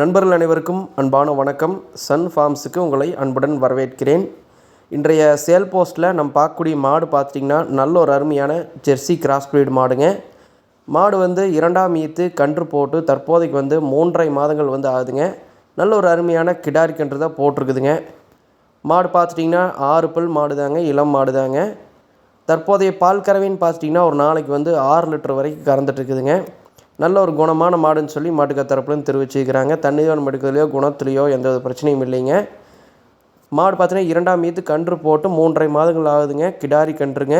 நண்பர்கள் அனைவருக்கும் அன்பான வணக்கம். சன் ஃபார்ம்ஸுக்கு உங்களை அன்புடன் வரவேற்கிறேன். இன்றைய சேல் போஸ்ட்டில் நம்ம பார்க்கக்கூடிய மாடு பார்த்திங்கன்னா நல்ல ஒரு அருமையான ஜெர்சி கிராஸ்பிரீடு மாடுங்க. மாடு வந்து இரண்டாம் ஈத்து கன்று போட்டு தற்போதைக்கு வந்து மூன்றரை மாதங்கள் வந்து ஆகுதுங்க. நல்ல ஒரு அருமையான கிடாரி கன்று தான் போட்டிருக்குதுங்க. மாடு பார்த்துட்டிங்கன்னா ஆறு பல் மாடு தாங்க இளம் மாடு தாங்க. தற்போதைய பால் கறவைன்னு பார்த்துட்டிங்கன்னா ஒரு நாளைக்கு வந்து ஆறு லிட்டர் வரைக்கும் கறந்துட்டு இருக்குதுங்க. நல்ல ஒரு குணமான மாடுன்னு சொல்லி மாட்டுக்கார் தரப்புலேருந்து தெரிவிச்சுக்கிறாங்க தண்ணியோட எடுக்கிறதுலையோ குணத்துலையோ எந்த ஒரு பிரச்சனையும் இல்லைங்க. மாடு பார்த்தீங்கன்னா இரண்டாம் மீது கன்று போட்டு மூன்றரை மாதங்கள் ஆகுதுங்க. கிடாரி கன்றுங்க.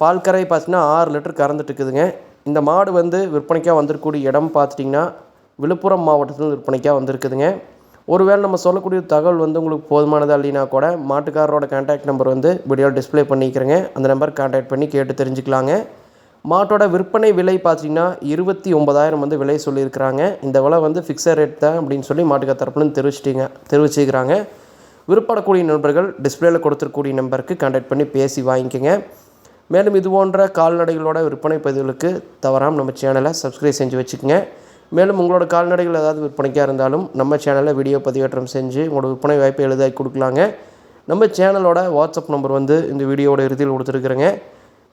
பால் கரை பார்த்தீங்கன்னா ஆறு லிட்டர் கறந்துட்டு இருக்குதுங்க இந்த மாடு வந்து விற்பனைக்காக வந்திருக்கக்கூடிய இடம் பார்த்துட்டிங்கன்னா விழுப்புரம் மாவட்டத்தில் விற்பனைக்காக வந்திருக்குதுங்க. ஒருவேளை நம்ம சொல்லக்கூடிய தகவல் வந்து உங்களுக்கு போதுமானதாக இல்லைனா கூட மாட்டுக்காரரோட கான்டாக்ட் நம்பர் வந்து வீடியோவில் டிஸ்ப்ளே பண்ணிக்கிறேங்க. அந்த நம்பர் கான்டாக்ட் பண்ணி கேட்டு தெரிஞ்சுக்கலாங்க. மாட்டோட விற்பனை விலை பார்த்தீங்கன்னா இருபத்தி ஒன்பதாயிரம் வந்து விலை சொல்லியிருக்கிறாங்க. இந்த விலை வந்து ஃபிக்ஸட் ரேட் தான் அப்படின்னு சொல்லி மாட்டுக்கா தரப்புலேருந்து தெரிவிச்சிட்டிங்க தெரிவிச்சுக்கிறாங்க விருப்பப்படக்கூடிய நண்பர்கள் டிஸ்பிளேயில் கொடுத்துருக்கூடிய நம்பருக்கு கான்டாக்ட் பண்ணி பேசி வாங்கிக்கோங்க. மேலும் இது போன்ற கால்நடைகளோட விற்பனை பதிவுகளுக்கு தவறாமல் நம்ம சேனலை சப்ஸ்கிரைப் செஞ்சு வச்சுக்கோங்க. மேலும் உங்களோட கால்நடைகள் ஏதாவது விற்பனைக்காக இருந்தாலும் நம்ம சேனலில் வீடியோ பதிவேற்றம் செஞ்சு உங்களோட விற்பனை வாய்ப்பை எளிதாகி கொடுக்கலாங்க. நம்ம சேனலோட வாட்ஸ்அப் நம்பர் வந்து இந்த வீடியோவோட இறுதியில் கொடுத்துருக்குறேங்க.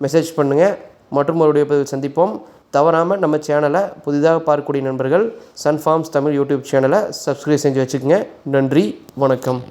மெசேஜ் பண்ணுங்கள் மற்றும் ஒரு பதிவில் சந்திப்போம். தவறாமல் நம்ம சேனலை புதிதாக பார்க்கக்கூடிய நண்பர்கள் சன்ஃபார்ம்ஸ் தமிழ் யூடியூப் சேனலை சப்ஸ்கிரைப் செஞ்சு வச்சுக்கோங்க. நன்றி வணக்கம்.